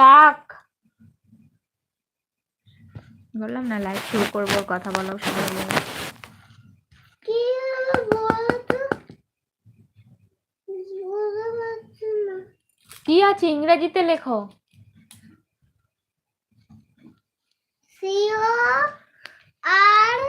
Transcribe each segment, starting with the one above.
কাক বললাম না লাইভ শুরু করব কথা বলাও না। কি আছে ইংরেজিতে লেখো। সিও আর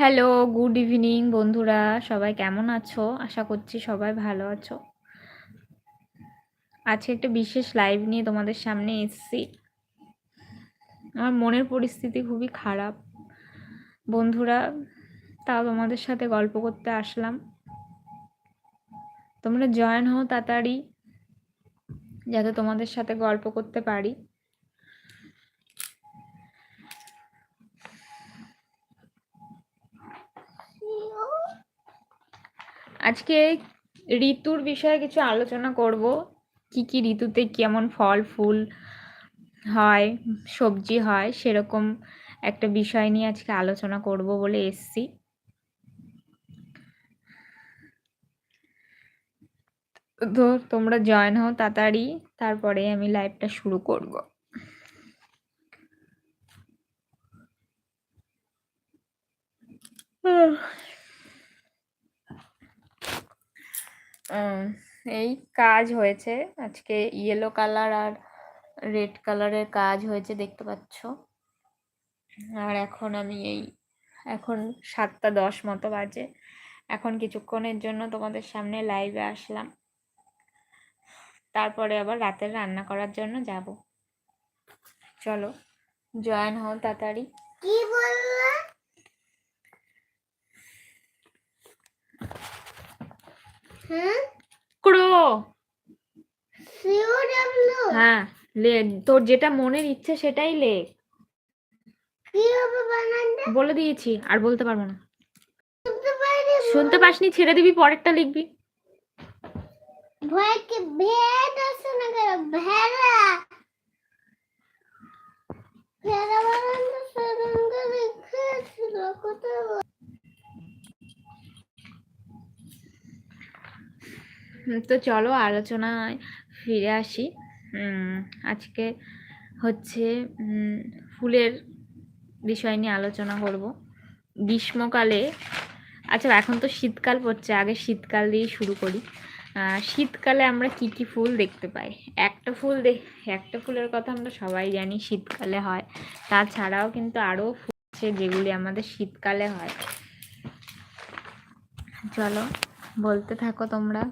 হ্যালো গুড ইভিনিং বন্ধুরা। সবাই কেমন আছো? আশা করছি সবাই ভালো আছো। আজকে একটা বিশেষ লাইভ নিয়ে তোমাদের সামনে এসেছি। আমার মনের পরিস্থিতি খুবই খারাপ। বন্ধুরা, তাও তোমাদের সাথে গল্প করতে আসলাম। তোমরা জয়েন হও তাড়াতাড়ি, যাতে তোমাদের সাথে গল্প করতে পারি সিও আজকে ঋতুর বিষয়ে কিছু আলোচনা করব কি কি ঋতুতে কেমন ফল, ফুল হয়, সবজি হয়, সেরকম একটা বিষয় নিয়ে আজকে আলোচনা করব বলে এসছি তো তোমরা জয়েন হও তাড়াতাড়ি, তারপরে আমি লাইভটা শুরু করব উহ। এই কাজ হয়েছে। আজকে ইয়েলো কালার আর রেড কালারের কাজ হয়েছে, দেখতে পাচ্ছ। আর এখন আমি এই, এখন সাতটা দশ মতো বাজে। এখন কিছুক্ষণের জন্য তোমাদের সামনে লাইভে আসলাম। তারপরে আবার রাতের রান্না করার জন্য যাব। চলো, জয়েন হও তাড়াতাড়ি। কি বললে? ক্রো সিও হ্যাঁ লে তোর যেটা মনের ইচ্ছে সেটাই লেখ বলে দিয়েছি আর বলতে পারব না। শুনতে পাসনি ছেড়ে দিবি পরেরটা লিখবি। ভয়কে ভেদ আছে না কেন? ভেড়া। ভেড়া সেরঙ্গে লিখেছিল বল- হুম, তো চলো আলোচনায় ফিরে আসি। আজকে হচ্ছে ফুলের বিষয় নিয়ে আলোচনা করব। গ্রীষ্মকালে আচ্ছা এখন তো শীতকাল পড়ছে, আগে শীতকাল দিয়ে শুরু করি। শীতকালে আমরা কি কি ফুল দেখতে পাই? একটা ফুল দেখ একটা ফুলের কথা আমরা সবাই জানি, শীতকালে হয়। তাছাড়াও কিন্তু আরও ফুল আছে যেগুলি আমাদের শীতকালে হয়। চলো, বলতে থাকো তোমরা।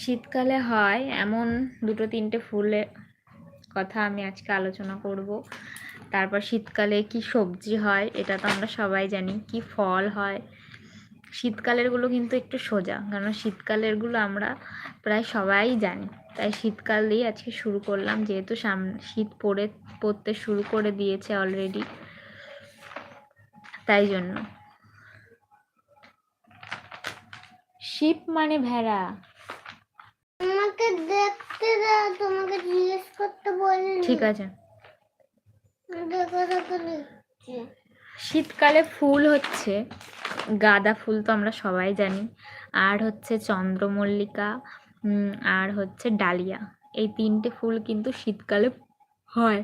শীতকালে হয় এমন দুটো তিনটে ফুলের কথা আমি আজকে আলোচনা করব। তারপর শীতকালে কি সবজি হয়, এটা তো আমরা সবাই জানি। কি ফল হয়, শীতকালেরগুলো কিন্তু একটু সোজা কারণ শীতকালেরগুলো আমরা প্রায় সবাই জানি। তাই শীতকাল দিয়ে আজকে শুরু করলাম, যেহেতু সামনে শীত পড়ে, পড়তে শুরু করে দিয়েছে অলরেডি তাই জন্য। শিপ মানে ভেড়া। আমাকে দেখতে দাও তোমাকে জিজ্ঞেস করতে বলিনি। ঠিক আছে। দেখো দেখো লিখছি শীতকালে ফুল হচ্ছে গাঁদা ফুল তো আমরা সবাই জানি। আর হচ্ছে চন্দ্রমল্লিকা আর হচ্ছে ডালিয়া। এই তিনটে ফুল কিন্তু শীতকালে হয়।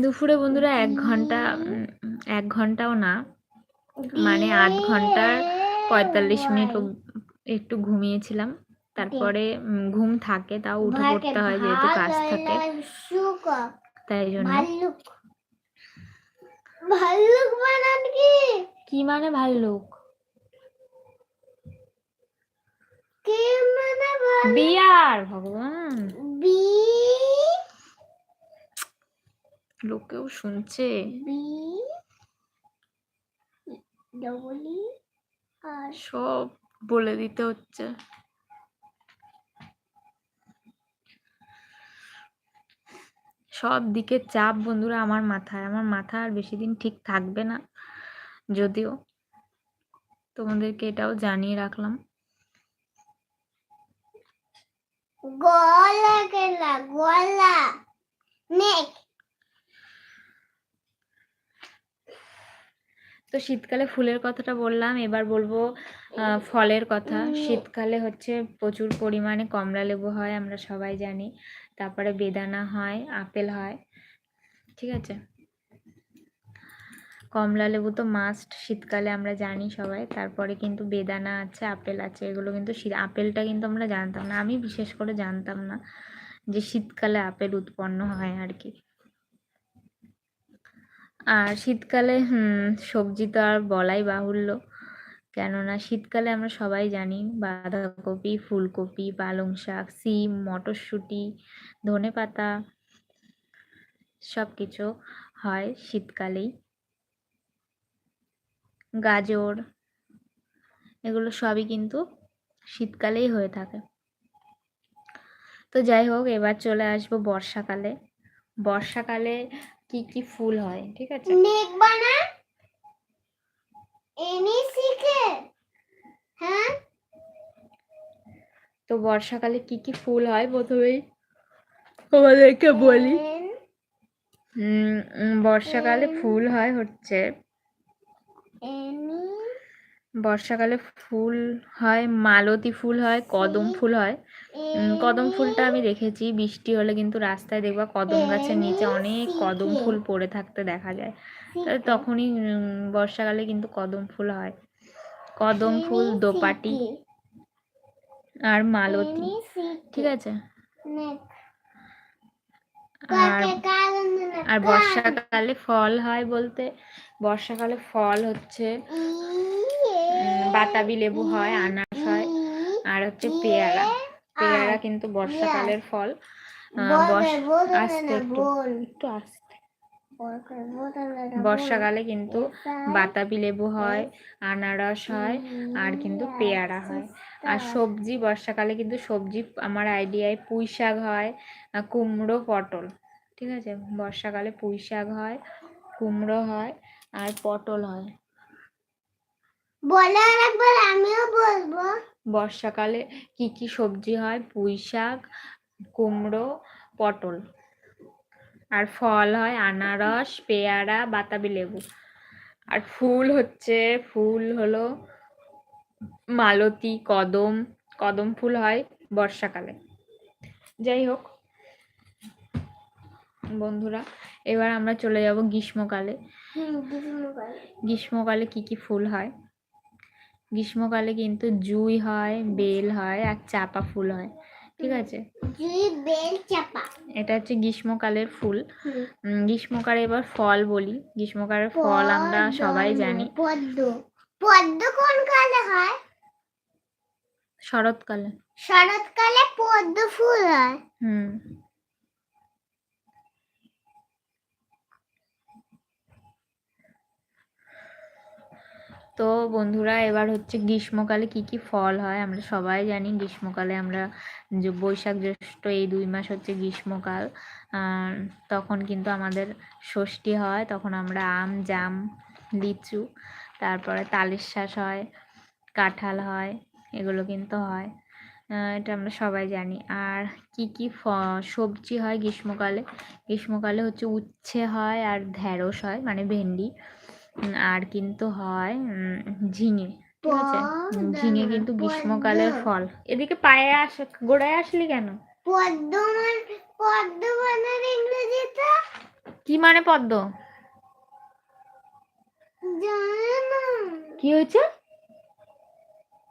দুপুরে বন্ধুরা এক ঘণ্টা এক ঘন্টাও না। মানে আধ ঘণ্টার পঁয়তাল্লিশ মিনিট একটু ঘুমিয়েছিলাম তারপরে ঘুম থাকে তাও উঠে পড়তে হয় যেহেতু কাজ থাকে তাই জন্য ভাল্লুক বানান কি কি মানে ভাল্লুক কে মানে বিয়ার ভগবান বি লোকেও শুনছে বি ডবল সব বলে দিতে হচ্ছে। সব দিকে চাপ বন্ধুরা আমার মাথায়। আমার মাথা আর বেশি দিন ঠিক থাকবে না যদিও তোমাদেরকে এটাও জানিয়ে রাখলাম। গলা গেলা গলা। নেক। তো শীতকালে ফুলের কথাটা বললাম, এবার বলব ফলের কথা। শীতকালে হচ্ছে প্রচুর পরিমাণে কমলা লেবু হয়, আমরা সবাই জানি। তারপরে বেদানা হয়, আপেল হয়, ঠিক আছে? কমলা লেবু তো মাস্ট শীতকালে আমরা জানি সবাই। তারপরে কিন্তু বেদানা আছে, আপেল আছে, এগুলো কিন্তু আপেলটা কিন্তু আমরা জানতাম না। আমি বিশেষ করে জানতাম না যে শীতকালে আপেল উৎপন্ন হয় আর কি। আর শীতকালে সবজি তো আর বলাই বাহুল্য। কেননা শীতকালে আমরা সবাই জানি বাঁধাকপি, ফুলকপি, পালং শাক, সিম, মটরশুঁটি, ধনেপাতা সব কিছু হয় শীতকালেই। গাজর, এগুলো সবই কিন্তু শীতকালেই হয়ে থাকে। তো যাই হোক, এবার চলে আসব বর্ষাকালে। বর্ষাকালে কি কি ফুল হয় ঠিক আছে? নেক বানা এনি শিখে? হ্যাঁ? তো বর্ষাকালে কি কি ফুল হয় প্রথমেই? তোমাদেরকে বলি। বর্ষাকালে ফুল হয় হচ্ছে এনি বর্ষাকালে ফুল হয় মালতী ফুল হয় কদম ফুল হয়। কদম ফুলটা আমি দেখেছি বৃষ্টি হলে কিন্তু রাস্তায় দেখবা কদম গাছের নিচে অনেক কদম ফুল পড়ে থাকতে দেখা যায়। তখনই বর্ষাকালে কিন্তু কদম ফুল হয়। কদম ফুল দোপাটি আর মালতী ঠিক আছে? আর আর বর্ষাকালে ফল হয় বলতে বর্ষাকালে ফল হচ্ছে বাতাবি লেবু হয় আনারস হয় আর হচ্ছে পেয়ারা। পেয়ারা কিন্তু বর্ষাকালের ফল। আস্তে একটু একটু আস্তে। বর্ষাকালে কিন্তু বাতাবি লেবু হয় আনারস হয় আর কিন্তু পেয়ারা হয়। আর সবজি বর্ষাকালে কিন্তু সবজি আমার আইডিয়ায় পুঁই শাক হয় কুমড়ো পটল। ঠিক আছে? বর্ষাকালে পুঁই শাক হয় কুমড়ো হয় আর পটল হয়। বলে একবার আমিও বলব। বর্ষাকালে কি কি সবজি হয়? পুঁই শাক কুমড়ো পটল। আর ফল হয় আনারস পেয়ারা বাতাবি লেবু। আর ফুল হচ্ছে ফুল হলো মালতী কদম। কদম ফুল হয় বর্ষাকালে। যাই হোক বন্ধুরা এবার আমরা চলে যাব গ্রীষ্মকালে। গ্রীষ্মকালে কি কি ফুল হয়? গ্রীষ্মকালে কিন্তু জুই হয় বেল হয় আর চাপা ফুল হয়। ঠিক আছে? জুই বেল চাপা। এটা হচ্ছে গ্রীষ্মকালের ফুল। গ্রীষ্মকালে এবার ফল বলি। গ্রীষ্মকালের ফল আমরা সবাই জানি। পদ্ম। পদ্ম কোন কালে হয়? শরৎকালে। শরৎকালে পদ্ম ফুল হয়। হুম। তো বন্ধুরা, এবার হচ্ছে গ্রীষ্মকালে কি কি ফল হয়? আমরা সবাই জানি গ্রীষ্মকালে আমরা যে বৈশাখ জ্যৈষ্ঠ এই দুই মাস হচ্ছে গ্রীষ্মকাল। তখন কিন্তু আমাদের ষষ্ঠী হয়, তখন আমরা আম, জাম, লিচু, তারপরে তালের শ্বাস হয়, কাঁঠাল হয়, এগুলো কিন্তু হয়। এটা আমরা সবাই জানি। আর কি কি ফ- সবজি হয় গ্রীষ্মকালে? গ্রীষ্মকালে হচ্ছে উচ্ছে হয় আর ঢ্যাঁড়স হয় মানে ভেন্ডি। আর কিন্তু হয় ঝিঙে ঠিক আছে? ঝিঙে কিন্তু গ্রীষ্মকালের ফল। এদিকে পায়ে আস গোড়ায় আসলি কেন? পদ্ম মানে পদ্ম মানে ইংরেজিতে? কি মানে পদ্ম? কি হয়েছে?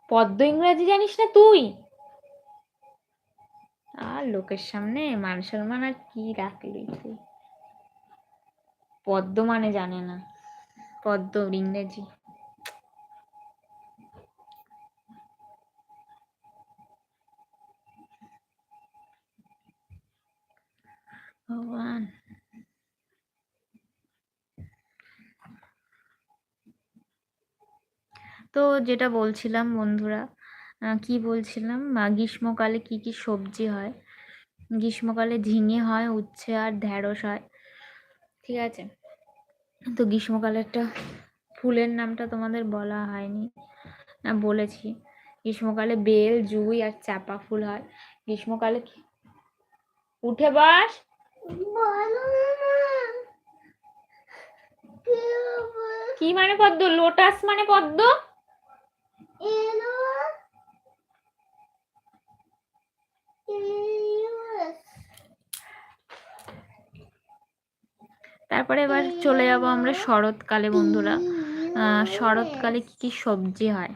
পদ্ম ইংরাজি জানিস না তুই? আর লোকের সামনে মান সম্মান আর কি রাখলি তুই? পদ্ম মানে জানে না। পদ্ম, ইংরেজি। ভগবান। তো যেটা বলছিলাম বন্ধুরা কি বলছিলাম? গ্রীষ্মকালে কি কি সবজি হয়? গ্রীষ্মকালে ঝিঙে হয়, উচ্ছে আর ঢ্যাঁড়স হয়। ঠিক আছে? তো গ্রীষ্মকালেরটা ফুলের নামটা তোমাদের বলা হয়নি না বলেছি গ্রীষ্মকালে বেল জুঁই আর চাপা ফুল হয় গ্রীষ্মকালে কি- উঠে বাস কি মানে পদ্ম লোটাস মানে পদ্ম তারপরে এবার চলে যাব আমরা শরৎকালে বন্ধুরা। শরৎকালে কি কি সবজি হয়?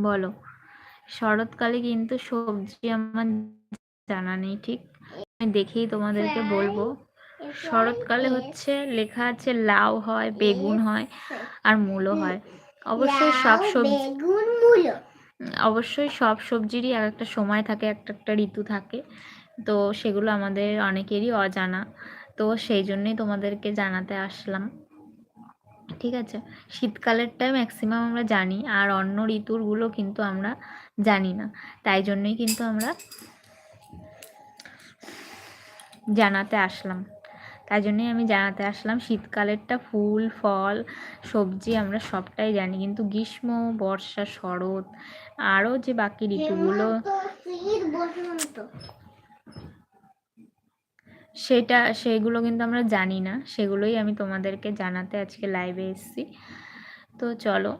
বলো। শরৎকালে কিন্তু সবজি আমার জানা নেই ঠিক? আমি দেখেই তোমাদেরকে বলব। শরৎকালে হচ্ছে লেখা আছে লাউ হয় বেগুন হয় আর মূলো হয়। অবশ্যই সব সবজি অবশ্যই সব সবজিরই এক একটা সময় থাকে একটা একটা ঋতু থাকে। তো সেগুলো আমাদের অনেকেরই অজানা। তো সেই জন্যই তোমাদেরকে জানাতে আসলাম। ঠিক আছে? শীতকালেরটা ম্যাক্সিমাম আমরা জানি, আর অন্য ঋতুরগুলো কিন্তু আমরা জানি না। তাই জন্যই কিন্তু আমরা জানাতে আসলাম। তাই জন্যই আমি জানাতে আসলাম, শীতকালেরটা ফুল, ফল, সবজি আমরা সবটাই জানি। কিন্তু গ্রীষ্ম, বর্ষা, শরৎ, আরও যে বাকি ঋতুগুলো সেটা সেগুলো কিন্তু আমরা জানি না। সেগুলোই আমি তোমাদেরকে জানাতে আজকে লাইভে এসেছি। তো চলো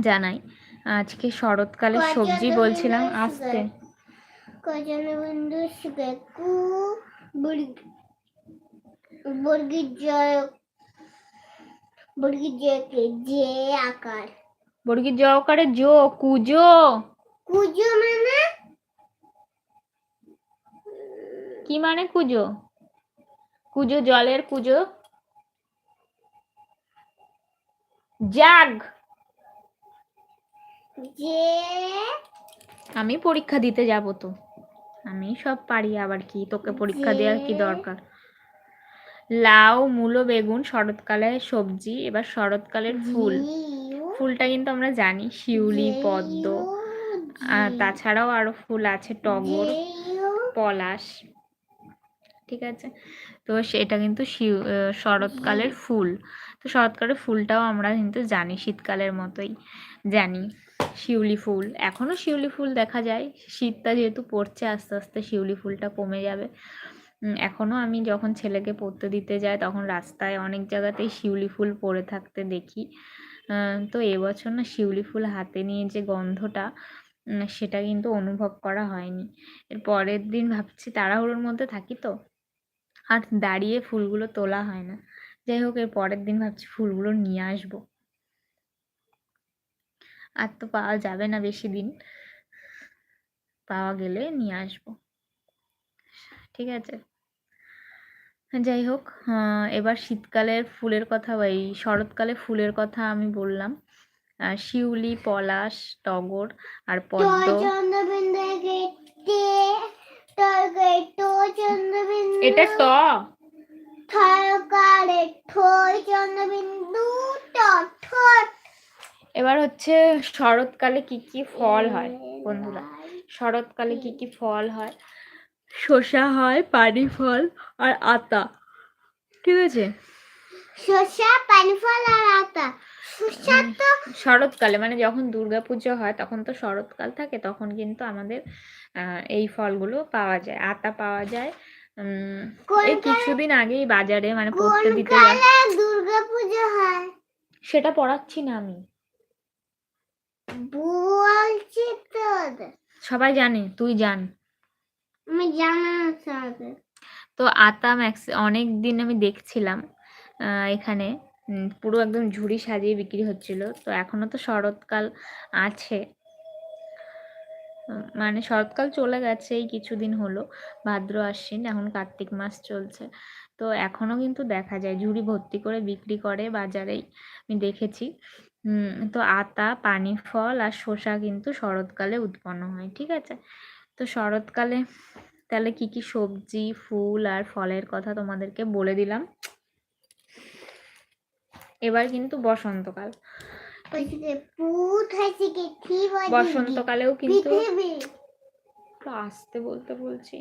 জানাই। আজকে শরৎকালের সবজি বলছিলাম আস্তে। বর্গীর জয় বর্গীর জয়কে যে আকার। বর্গীর জকারে জো কুজো। কুজো মানে কি মানে কুজো? কুজো জলের কুজো। জাগ। যে আমি পরীক্ষা দিতে যাব তো। আমি সব পারি আবার কি? তোকে পরীক্ষা দেওয়ার কি দরকার? লাউ মূলো বেগুন শরৎকালে সবজি এবার শরৎকালের ফুল। ফুলটা কিন্তু আমরা জানি শিউলি পদ্ম। আর তাছাড়াও আরও ফুল আছে টগর পলাশ। ঠিক আছে? তো সেটা কিন্তু শিউ শরৎকালের ফুল। তো শরৎকালের ফুলটাও আমরা কিন্তু জানি শীতকালের মতোই জানি শিউলি ফুল। এখনও শিউলি ফুল দেখা যায়। শীতটা যেহেতু পড়ছে আস্তে আস্তে শিউলি ফুলটা কমে যাবে। এখনও আমি যখন ছেলেকে পড়তে দিতে যাই তখন রাস্তায় অনেক জায়গাতেই শিউলি ফুল পড়ে থাকতে দেখি। তো এবছর না শিউলি ফুল হাতে নিয়ে যে গন্ধটা সেটা কিন্তু অনুভব করা হয়নি। এর পরের দিন ভাবছি তাড়াহুড়োর মধ্যে থাকি তো। আর দাঁড়িয়ে ফুলগুলো তোলা হয় না। যাই হোক, এর পরের দিন ভাবছি ফুলগুলো নিয়ে আসব। আর তো পাওয়া যাবে না বেশি দিন। পাওয়া গেলে নিয়ে আসব। ঠিক আছে। যাই হোক এবার শীতকালের ফুলের কথা বা এই শরৎকালে ফুলের কথা আমি বললাম। শিউলি, পলাশ, টগর আর পদ্ম। এটা ট এবার হচ্ছে শরৎকালে কি কি ফল হয় বন্ধুরা? শরৎকালে কি কি ফল হয়? শসা হয় পানি ফল আর আতা। ঠিক আছে? শসা পানি ফল আর আতা। শরৎকালে মানে যখন দুর্গাপুজো হয় তখন তো শরৎকাল থাকে তখন কিন্তু আমাদের এই ফলগুলো পাওয়া যায় আতা পাওয়া যায়। এই কিছুদিন আগেই বাজারে মানে পড়তে দিতে হয়। সেটা পড়াচ্ছি না আমি। বলছি তো সবাই জানে তুই জান। আমি জানা আছে তো আতা ম্যাক্স অনেক দিন আমি দেখছিলাম এখানে। পুরো একদম ঝুড়ি সাজিয়ে বিক্রি হচ্ছিল তো এখনও তো শরৎকাল আছে। মানে শরৎকাল চলে গেছে, এই কিছুদিন হলো, ভাদ্র আশ্বিন, এখন কার্তিক মাস চলছে। তো এখনও কিন্তু দেখা যায়, ঝুড়ি ভর্তি করে বিক্রি করে বাজারেই, আমি দেখেছি। তো আতা, পানি, ফল আর শসা কিন্তু শরৎকালে উৎপন্ন হয়, ঠিক আছে? তো শরৎকালে তাহলে কি কি সবজি, ফুল আর ফলের কথা তোমাদেরকে বলে দিলাম? এবার কিন্তু বসন্তকাল। বসন্তকালেও কিন্তু আস্তে বলতে বলছি।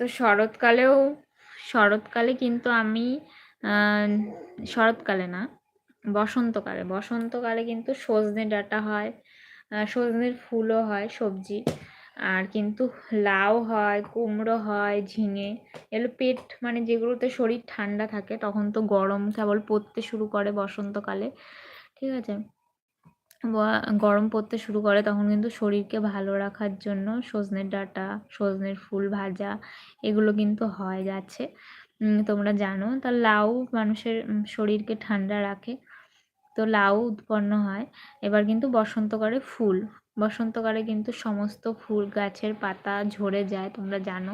তো শরৎকালেও শরৎকালে কিন্তু আমি আহ, শরৎকালে না বসন্তকালে বসন্তকালে কিন্তু সজনে ডাঁটা হয় সজনের ফুলও হয় সবজি। আর কিন্তু লাউ হয়, কুমড়ো হয়, ঝিঙে, এগুলো পেট মানে যেগুলোতে শরীর ঠান্ডা থাকে তখন তো গরম কেবল পড়তে শুরু করে বসন্তকালে, ঠিক আছে? গরম পড়তে শুরু করে তখন কিন্তু শরীরকে ভালো রাখার জন্য সজনের ডাঁটা, সজনের ফুল ভাজা এগুলো কিন্তু হয় যাচ্ছে। তোমরা জানো? তা লাউ মানুষের শরীরকে ঠান্ডা রাখে। তো লাউ উৎপন্ন হয়। এবার কিন্তু বসন্তকালে ফুল। বসন্তকালে কিন্তু সমস্ত ফুল গাছের পাতা ঝরে যায়, তোমরা জানো।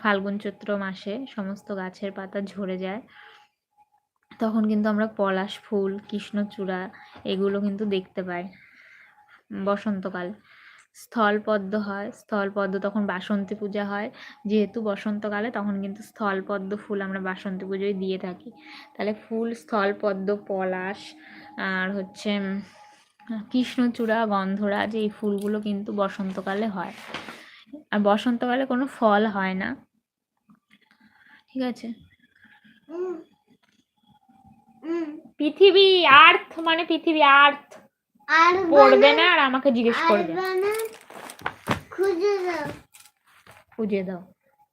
ফাল্গুন চৈত্র মাসে সমস্ত গাছের পাতা ঝরে যায়। তখন কিন্তু আমরা পলাশ ফুল, কৃষ্ণচূড়া এগুলো কিন্তু দেখতে পাই বসন্তকাল। স্থলপদ্ম হয়, স্থলপদ্ম তখন বাসন্তী পূজা হয়। যেহেতু বসন্তকালে তখন কিন্তু স্থলপদ্ম ফুল আমরা বাসন্তী পুজোয় দিয়ে থাকি। তাহলে ফুল, স্থলপদ্ম, পলাশ, আর হচ্ছে কৃষ্ণচূড়া, গন্ধরাজ এই ফুলগুলো কিন্তু বসন্তকালে হয়। আর বসন্তকালে কোনো ফল হয় না। ঠিক আছে? পৃথিবী আর্থ মানে পৃথিবী আর্থ। আর পড়বে না আর আমাকে জিজ্ঞেস করবে। খুঁজে দাও।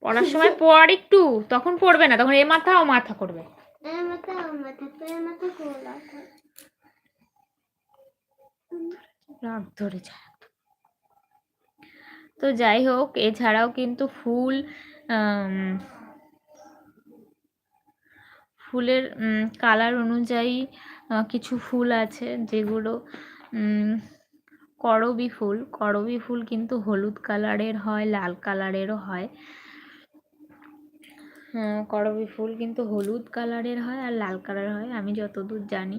পড়ার সময় পড় একটু, তখন পড়বে না, তখন এ মাথা ও মাথা করবে। এর মাথা ওর মাথা। রাগ ধরে যায় তো যাই হোক এছাড়াও কিন্তু ফুল ফুলের কালার অনুযায়ী কিছু ফুল আছে যেগুলো করবি ফুল। করবি ফুল কিন্তু হলুদ কালারের হয় লাল কালারেরও হ্যাঁ, করবি ফুল কিন্তু হলুদ কালারের হয় আর লাল কালারের হয়, আমি যতদূর জানি।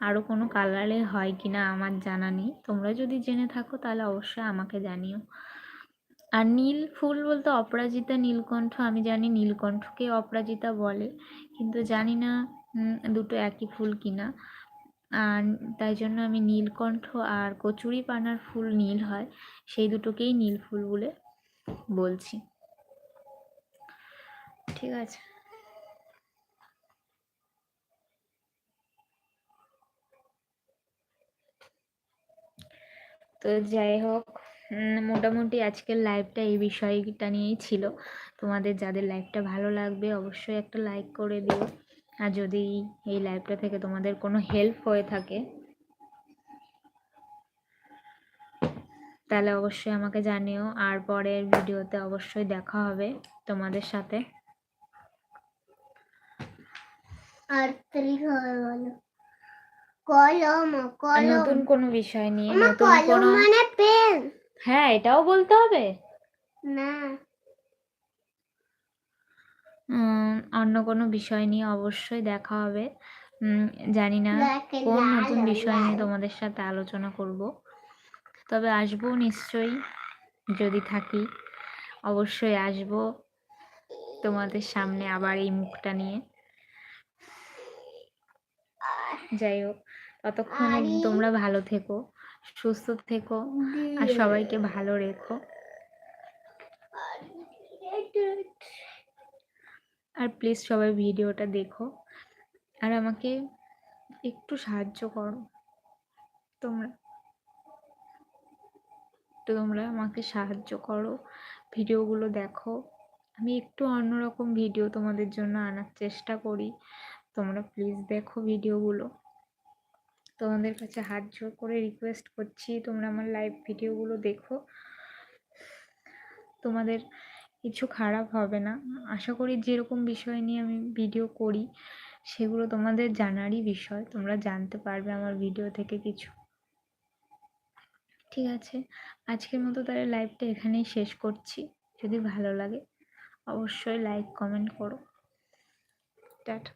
আরও কোনো কালারের হয় কি না আমার জানা নেই। তোমরা যদি জেনে থাকো তাহলে অবশ্যই আমাকে জানিও। আর নীল ফুল বলতে অপরাজিতা নীলকণ্ঠ, আমি জানি নীলকণ্ঠকে অপরাজিতা বলে, কিন্তু জানি না দুটো একই ফুল কিনা। আর তাই জন্য আমি নীলকণ্ঠ আর কচুরি পানার ফুল নীল হয়, সেই দুটোকেই নীল ফুল বলে বলছি। ঠিক আছে। তো যাই হোক মোটামুটি আজকের লাইভটা এই বিষয়টা নিয়েই ছিল। তোমাদের যাদের লাইভটা ভালো লাগবে, অবশ্যই একটা লাইক করে দিও। আর যদি এই লাইভটা থেকে তোমাদের কোনো হেল্প হয়ে থাকে, তাহলে অবশ্যই আমাকে জানিও। আর পরের ভিডিওতে অবশ্যই দেখা হবে তোমাদের সাথে আর তারিখ হবে বলো কলম কলম নতুন কোনো বিষয় নিয়ে নতুন কলম মানে পেন। হ্যাঁ এটাও বলতে হবে? না। অন্য কোনো বিষয় নিয়ে অবশ্যই দেখা হবে। জানি না কোন নতুন বিষয় নিয়ে তোমাদের সাথে আলোচনা করব। তবে আসব নিশ্চয়ই যদি থাকি। অবশ্যই আসব তোমাদের সামনে আবার এই মুখটা নিয়ে। যাই হোক ততক্ষণ তোমরা ভালো থেকো সুস্থ থেকো আর সবাইকে ভালো রেখো। আর প্লিজ সবাই ভিডিওটা দেখো। আর আমাকে একটু সাহায্য করো। তোমরা একটু তোমরা আমাকে সাহায্য করো ভিডিওগুলো দেখো। আমি একটু অন্যরকম ভিডিও তোমাদের জন্য আনার চেষ্টা করি। তোমরা প্লিজ দেখো ভিডিওগুলো তোমাদের কাছে হাত জোর করে রিকোয়েস্ট করছি, তোমরা আমার লাইভ ভিডিওগুলো দেখো। তোমাদের কিছু খারাপ হবে না। আশা করি যেরকম বিষয় নিয়ে আমি ভিডিও করি, সেগুলো তোমাদের জানারই বিষয়। তোমরা জানতে পারবে আমার ভিডিও থেকে কিছু। ঠিক আছে? আজকের মতো তাহলে লাইভটা এখানেই শেষ করছি। যদি ভালো লাগে, অবশ্যই লাইক কমেন্ট করো। টাটা।